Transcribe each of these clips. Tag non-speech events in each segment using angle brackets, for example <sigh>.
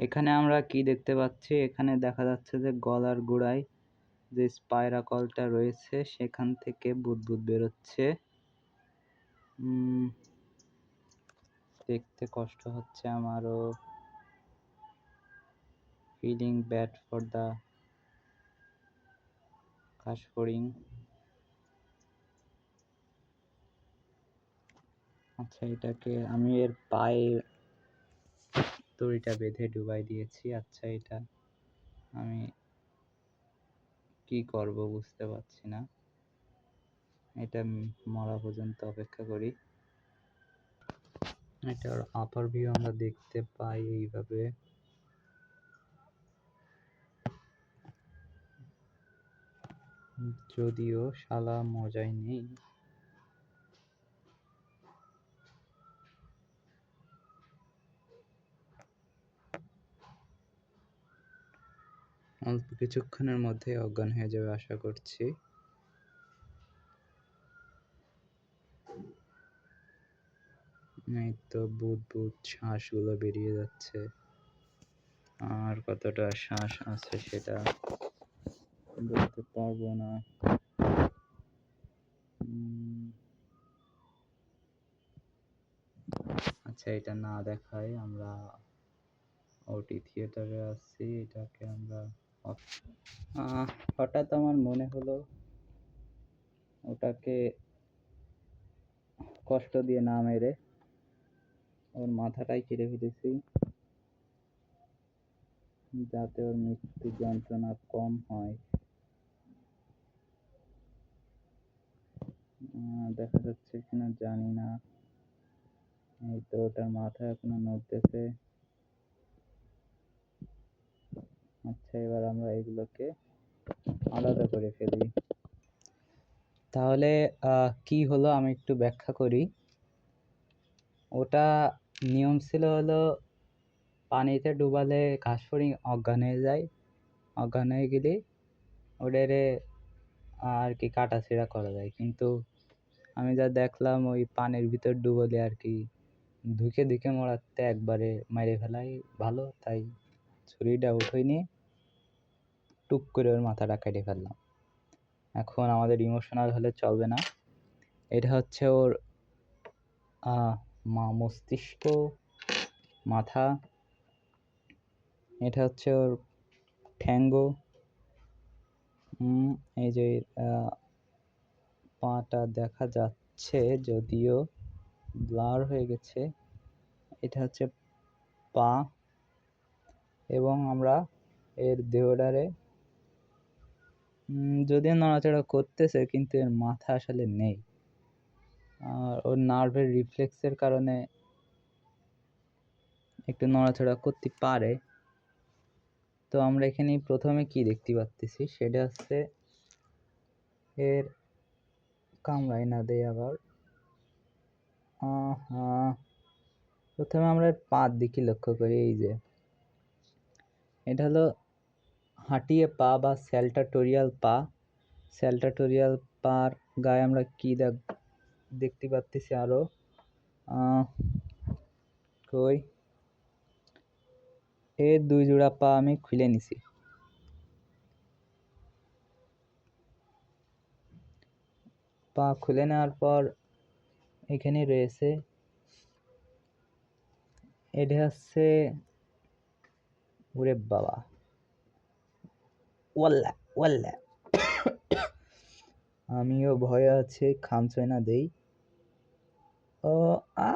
এখানে আমরা কি দেখতে পাচ্ছি? এখানে দেখা যাচ্ছে যে গলার গোড়ায় যে স্পাইরাকলটা রয়েছে, সেখান থেকে বুদবুদ বেরোচ্ছে। দেখতে কষ্ট হচ্ছে আমারও। ফিলিং ব্যাড ফর দ্য কাশফড়িং। আচ্ছা এটাকে আমি এর পায়ে দড়িটা বেঁধে ডুবাই দিয়েছি। আচ্ছা এটা আমি কি করব বুঝতে পারছি না। এটা মরা পর্যন্ত অপেক্ষা করি। এটার আপার ভিউ আমরা দেখতে পাই এইভাবে। যদিও শালা মজাই নেই। অল্প কিছুক্ষণের মধ্যে অজ্ঞান হয়ে যাবে আশা করছি। এই তো বুদ বুদ শ্বাসগুলো বেরিয়ে যাচ্ছে। আর কতটা শ্বাস আছে সেটা বলতে পারব না। আচ্ছা এটা না দেখায় আমরা ওটি থিয়েটারে আসছি এটাকে আমরা হঠাৎ আমার মনে হলো ওটাকে কষ্ট দিয়ে না মেরে ওর মাথাটাই কেটে ফেলেছি, যাতে ওর মৃত্যু যন্ত্রণা কম হয়। দেখা যাচ্ছে কিনা জানি না। এই তো ওটার মাথা এখনও নড়তেছে। আচ্ছা এবার আমরা এগুলোকে আলাদা করে ফেলি। তাহলে কি হলো আমি একটু ব্যাখ্যা করি। ওটা নিয়ম ছিল হলো পানিতে ডুবালে ঘাস ঘাসফড়িং অজ্ঞান হয়ে যায়। অজ্ঞান হয়ে গেলে ওদের আর কি কাটাছেঁড়া করা যায়। কিন্তু আমি যা দেখলাম ওই পানির ভিতর ডুবলে আর কি ধুকে ধুকে মরাতে একবারে মেরে ফেলাই ভালো, তাই ছুরিটা উঠোই নিয়ে টুক করে ওর মাথাটা কেটে ফেললাম। এখন আমাদের ইমোশনাল হলে চলবে না। এটা হচ্ছে ওর মা মস্তিষ্ক, মাথা। এটা হচ্ছে ওর ঠ্যাঙ্গো। এই যে পাটা দেখা যাচ্ছে যদিও ব্লার হয়ে গেছে। এটা হচ্ছে পা। এবং আমরা এর দেহটারে যদিও নড়াচড়া করতেছে, কিন্তু এর মাথা আসলে নেই। আর ওর নার্ভের রিফ্লেক্সের কারণে একটু নড়াচড়া করতে পারে। তো আমরা এখানে প্রথমে কি দেখতে পাচ্তেছি সেটা হচ্ছে এর কামড়াই না দেয় আবার। প্রথমে আমরা পাঁচ দিকে লক্ষ্য করি, এই যে। এটা হলো হাঁটিয়ে পা বা স্যালটাটোরিয়াল পা। স্যালটাটোরিয়াল পার গায়ে আমরা কি দেখতে পাচ্তেছি আরও কই? এর দুই জোড়া পা আমি খুলে নিছি। পা খুলে নেওয়ার পর এখানে রয়েছে, এটা হচ্ছে ওরে বাবা। ওয়াল্লা ওয়াল্লা। আমিও ভয়ে আছে খামছয় না দেই। ও, আ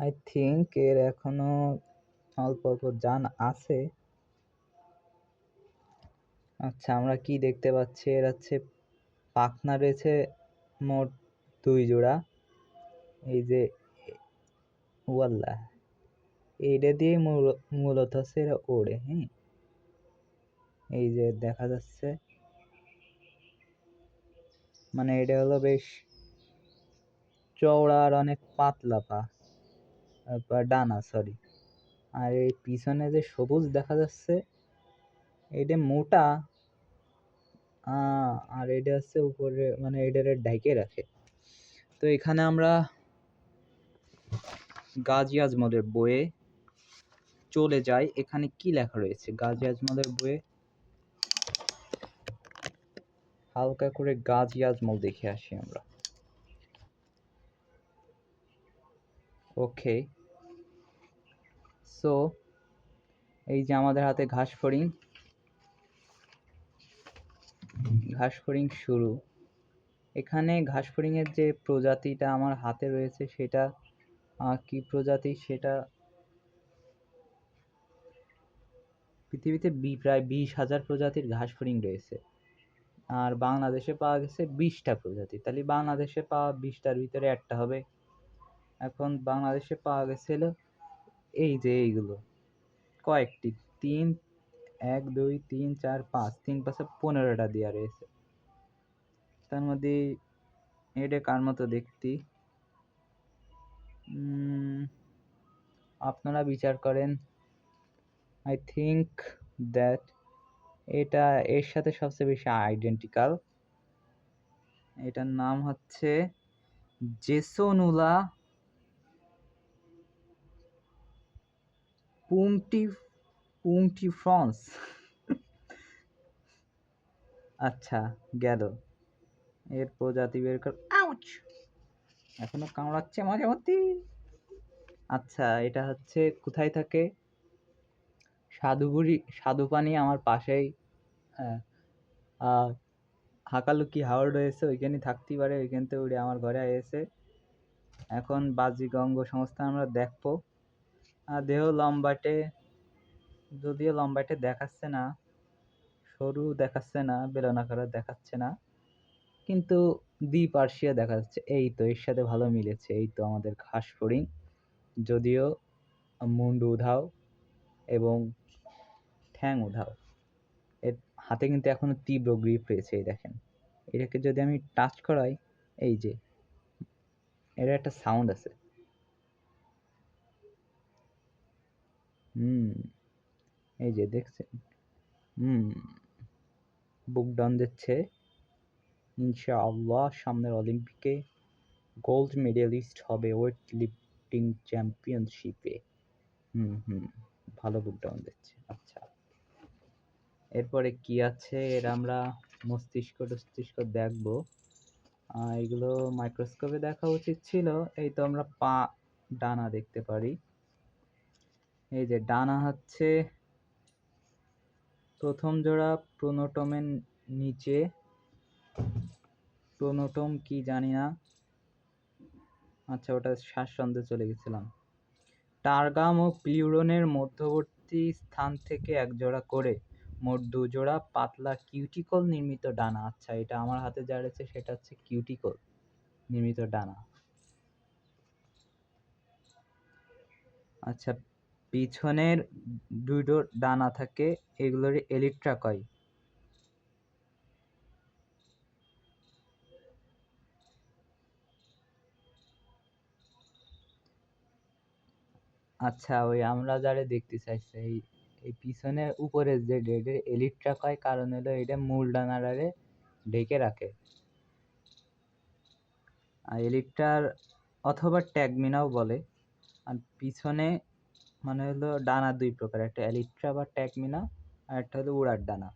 আই থিঙ্ক এর এখনও অল্প অল্প যান আছে। আচ্ছা আমরা কি দেখতে পাচ্ছি? এর হচ্ছে পাখনা রয়েছে মোট দুই জোড়া। এই যে ওয়াল্লা এইটা দিয়ে মূলত হচ্ছে এরা ওড়ে হ্যাঁ? এই যে দেখা যাচ্ছে মানে এটা হলো বেশ চওড়া আর অনেক পাতলা পা ডানা সরি আর এই পিছনে যে সবুজ দেখা যাচ্ছে এটা মোটা আর এটা হচ্ছে উপরে মানে এটারে ঢেকে রাখে। তো এখানে আমরা গাজী আজমলের বইয়ে চলে যাই। এখানে কি লেখা রয়েছে? গাজী আজমলের বইয়ে হালকা করে গাজী আজমল দেখে আসি আমরা। ওকে সো এই যে আমাদের হাতে ঘাস ফড়িং ঘাস ফড়িং শুরু। এখানে ঘাস ফড়িংয়ের যে প্রজাতিটা আমার হাতে রয়েছে, সেটা কি প্রজাতি সেটা পৃথিবীতে বি, প্রায় বিশ হাজার প্রজাতির ঘাস ফড়িং রয়েছে। আর বাংলাদেশে পাওয়া গেছে বিশটা প্রজাতি। তাহলে বাংলাদেশে পাওয়া বিশটার ভিতরে একটা হবে। এখন বাংলাদেশে পাওয়া গেছিল এই যে এইগুলো। কয়েকটি, তিন, এক, দুই, তিন, চার, পাঁচ, তিন, পাঁচে পনেরোটা দেওয়া রয়েছে। কার মতো দেখতে? উম, আপনারা বিচার করেন। আই থিঙ্ক দ্যাট এটা এর সাথে সবচেয়ে বেশি আইডেন্টিক্যাল এটার নাম হচ্ছে জেসোনুলা পুংটি পুংটি ফ্রান্স। আচ্ছা গেল। এর প্রজাতি বের কর আউচ এখনও কামড়াচ্ছে মাঝে মধ্যে। আচ্ছা এটা হচ্ছে কোথায় থাকে? সাধুগুড়ি সাধুপানি আমার পাশেই। হ্যাঁ। হাকালুকি হাওড় রয়েছে ওইখানে থাকতেই পারে ওইখান থেকে উড়ে আমার ঘরে এসে। এখন বাজি গঙ্গ সংস্থা আমরা দেখব। আর দেহ লম্বাটে যদিও লম্বাটে দেখাচ্ছে না সরু দেখাচ্ছে না বেলনাকার দেখাচ্ছে না। কিন্তু দ্বিপার্শ্বীয় দেখা যাচ্ছে। এই তো, এর সাথে ভালো মিলেছে। এই তো আমাদের ঘাস ফড়িং। যদিও মুন্ডু উধাও এবং ঠ্যাং উধাও। এর হাতে কিন্তু এখনও তীব্র গ্রিপ রয়েছে, এই দেখেন। এটাকে যদি আমি টাচ করাই, এই যে, এর একটা সাউন্ড আছে। হুম, এই যে দেখছেন? হুম, বুক ডাউন দিচ্ছে। ইনশাআল্লাহ সামনের অলিম্পিকে গোল্ড মেডেলিস্ট হবে ওয়েট লিফটিং চ্যাম্পিয়নশিপে হুম হুম, ভালো বুক ডাউন দিচ্ছে আচ্ছা। এরপরে কি আছে? এর আমরা মস্তিষ্ক টস্তিষ্ক দেখব। এগুলো মাইক্রোস্কোপে দেখা উচিত ছিল, এই তো আমরা পা, ডানা দেখতে পারি। এই যে ডানা হচ্ছে প্রথম জোড়া প্রোনোটমের নিচে। প্রোনোটম কি জানি না। আচ্ছা ওটা শ্বাসছন্দে চলে গেছিলাম। টার্গাম ও প্লিউরনের মধ্যবর্তী স্থান থেকে এক জোড়া করে, মোট দু জোড়া পাতলা কিউটিকল নির্মিত ডানা। আচ্ছা এটা আমার হাতে যা রয়েছে সেটা হচ্ছে কিউটিকল নির্মিত ডানা। আচ্ছা পিছনের দুটো ডানা থাকে এগুলোর এলিট্রা কয় আচ্ছা ওই আমরা যারা দেখতে চাইছি এই এই পিছনের উপরের যে ডেডের এলিট্রা কয় কারণ হলো এটা মূল ডানাটারে ঢেকে রাখে। আর এলিট্রার অথবা ট্যাগমিনাও বলে। আর পিছনে মানে হলো ডানা দুই প্রকার, একটা এলিট্রা বা ট্যাগমিনা আর একটা হলো উড়ার ডানা।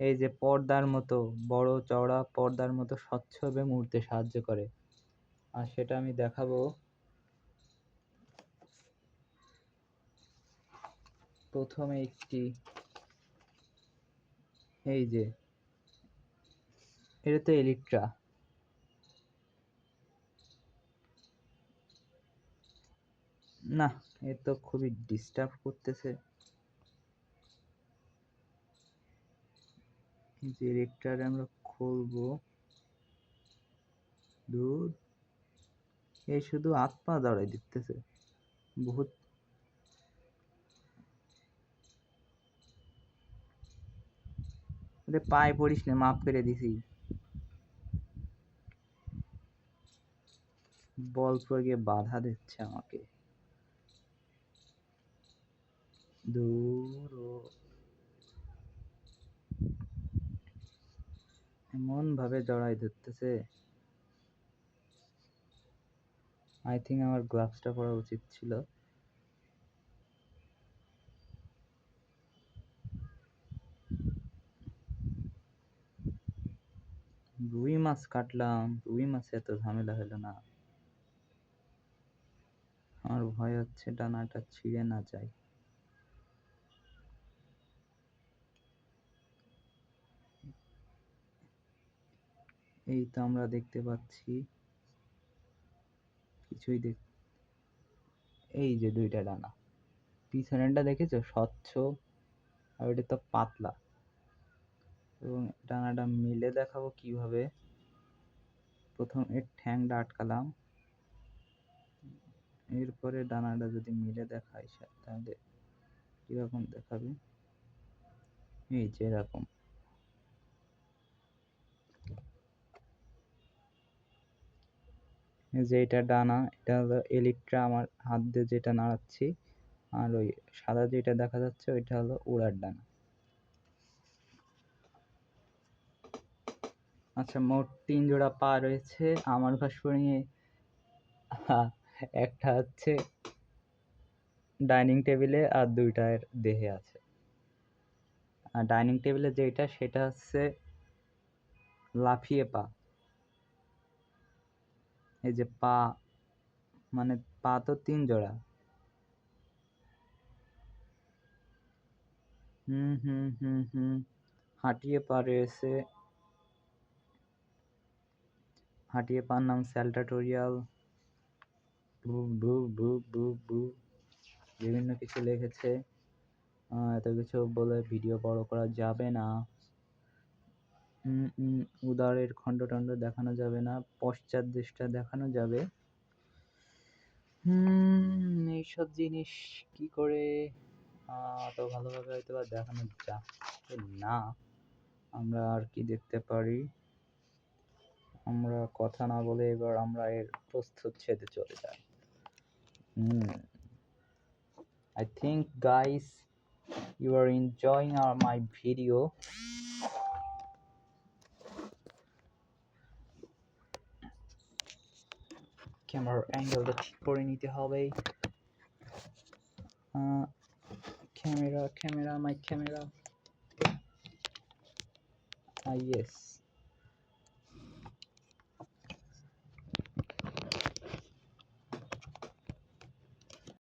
এই যে পর্দার মতো, বড় চওড়া পর্দার মতো স্বচ্ছভাবে মুড়তে সাহায্য করে। আর সেটা আমি দেখাবো। প্রথমে একটি, এই যে, এটা তো এলিট্রা। না, এ তো খুবই ডিস্টার্ব করতেছে। যে এলিট্রার আমরা খুলবো। দূর। এ শুধু পা দাঁড়াই দিতেছে। বহুত ওরে পায়ে পড়িস না, মাফ করে দিছি। বল গিয়ে বাধা দিচ্ছে আমাকে। দূর এমন ভাবে জড়াই ধরতেছে। আই থিঙ্ক আমার গ্লাভসটা পরা উচিত ছিল। রুই মাছ কাটলাম, রুই মাছে এত ঝামেলা হলো না। আমার ভয় হচ্ছে ডানাটা ছিঁড়ে না যায়। এই তো আমরা দেখতে পাচ্ছি। কিছুই দেখ, এই যে দুইটা ডানা। পিছনেরটা দেখেছ? স্বচ্ছ, আর ওটা তো পাতলা। এবং ডানাটা মিলে দেখাবো কীভাবে। প্রথম এর ঠ্যাংটা আটকালাম। এরপরে ডানাটা যদি মিলে দেখাই তাহলে কীরকম দেখাবে? এই যে এরকম। যে এটা ডানা, এটা হলো এলিট্রা আমার হাত দিয়ে যেটা নাড়াচ্ছি। আর ওই সাদা যেটা দেখা যাচ্ছে, ওইটা হলো উড়ার ডানা। আচ্ছা মোট তিন জোড়া পা রয়েছে। আমার ভাস্কর্যে <laughs> একটা হচ্ছে ডাইনিং টেবিলে আর দুইটার দেহে আছে। আর ডাইনিং টেবিলে যেটা সেটা হচ্ছে লাফিয়ে পা। এই যে পা মানে পা তো তিন জোড়া। হুম হুম হুম হুম, হাঁটিয়ে পা রয়েছে। হাঁটিয়ে পার নাম স্যালটাটোরিয়াল। বিভিন্ন কিছু লিখেছে। এত কিছু বলে ভিডিও বড় করা যাবে না। উদারের খণ্ড টণ্ড দেখানো যাবে না, পশ্চাৎ দেশটা দেখানো যাবে। এইসব জিনিস কি করে? অত ভালোভাবে হয়তো বা দেখানো যাচ্ছে না। আমরা আর কি দেখতে পারি? আমরা কথা না বলে এবার আমরা এর প্রস্তুচ্ছেদে চলে যাই। I think, guys, you are enjoying our, my video. ক্যামেরার অ্যাঙ্গেলটা ঠিক করে নিতে হবে। Camera camera my camera yes.